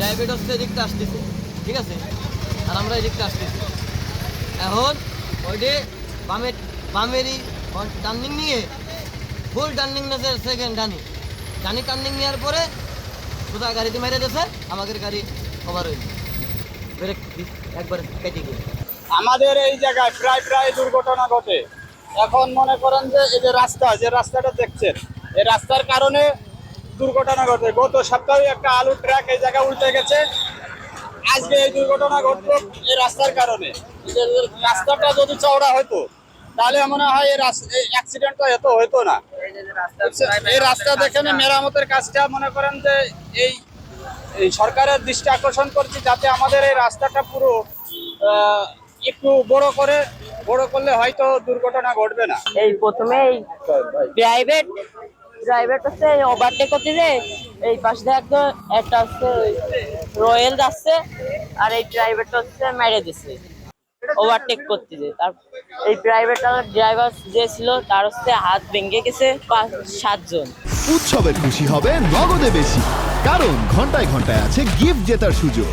Private হচ্ছে এদিকটা আসতেছে, ঠিক আছে? আর আমরা এদিকটা আসতেছি। এখন ওইটে বামের, বামেরই টার্নিং নিয়ে ফুল টার্নিং নেছে সেকেন্ড ডানি ডানি টার্নিং নেওয়ার পরে সোজা গাড়িতে মেরে দিয়েছে, আমাদের গাড়ি কভার ব্রেক একবার কেটে গিয়ে আমাদের এই জায়গায় প্রায় প্রায় দুর্ঘটনা ঘটে। এখন মনে করেন যে এই যে রাস্তা, যে রাস্তাটা দেখছেন, এই রাস্তার কারণে দুর্ঘটনা ঘটে। গত সপ্তাহে একটা আলু ট্রাক এই জায়গায় উল্টে গেছে। আজকে এই দুর্ঘটনা ঘটলো এই রাস্তার কারণে। রাস্তাটা যদি চওড়া হতো তাহলে মনে হয় এই অ্যাক্সিডেন্টটা এত হতো না। এই রাস্তা দেখেন মেরামতের কাজটা মনে করেন যে এই এই সরকারের দৃষ্টি আকর্ষণ করছি যাতে আমাদের এই রাস্তাটা পুরো একটু বড় করে, বড় করলে হয়তো দুর্ঘটনা ঘটবে না। এই প্রথমে প্রাইভেট প্রাইভেট হচ্ছে ওভারটেক করতে যে এই পাশে একদম একটা হচ্ছে রয়্যাল যাচ্ছে আর এই প্রাইভেটটা হচ্ছে মেরে দিচ্ছে ওভারটেক করতে যে, তার এই প্রাইভেট ড্রাইভার যে ছিল, তার হচ্ছে হাত ভেঙে গেছে পাঁচ, সাতজন। উৎসবে খুশি হবে নগদে বেশি, কারণ ঘন্টায় ঘন্টায় আছে গিফট জেতার সুযোগ।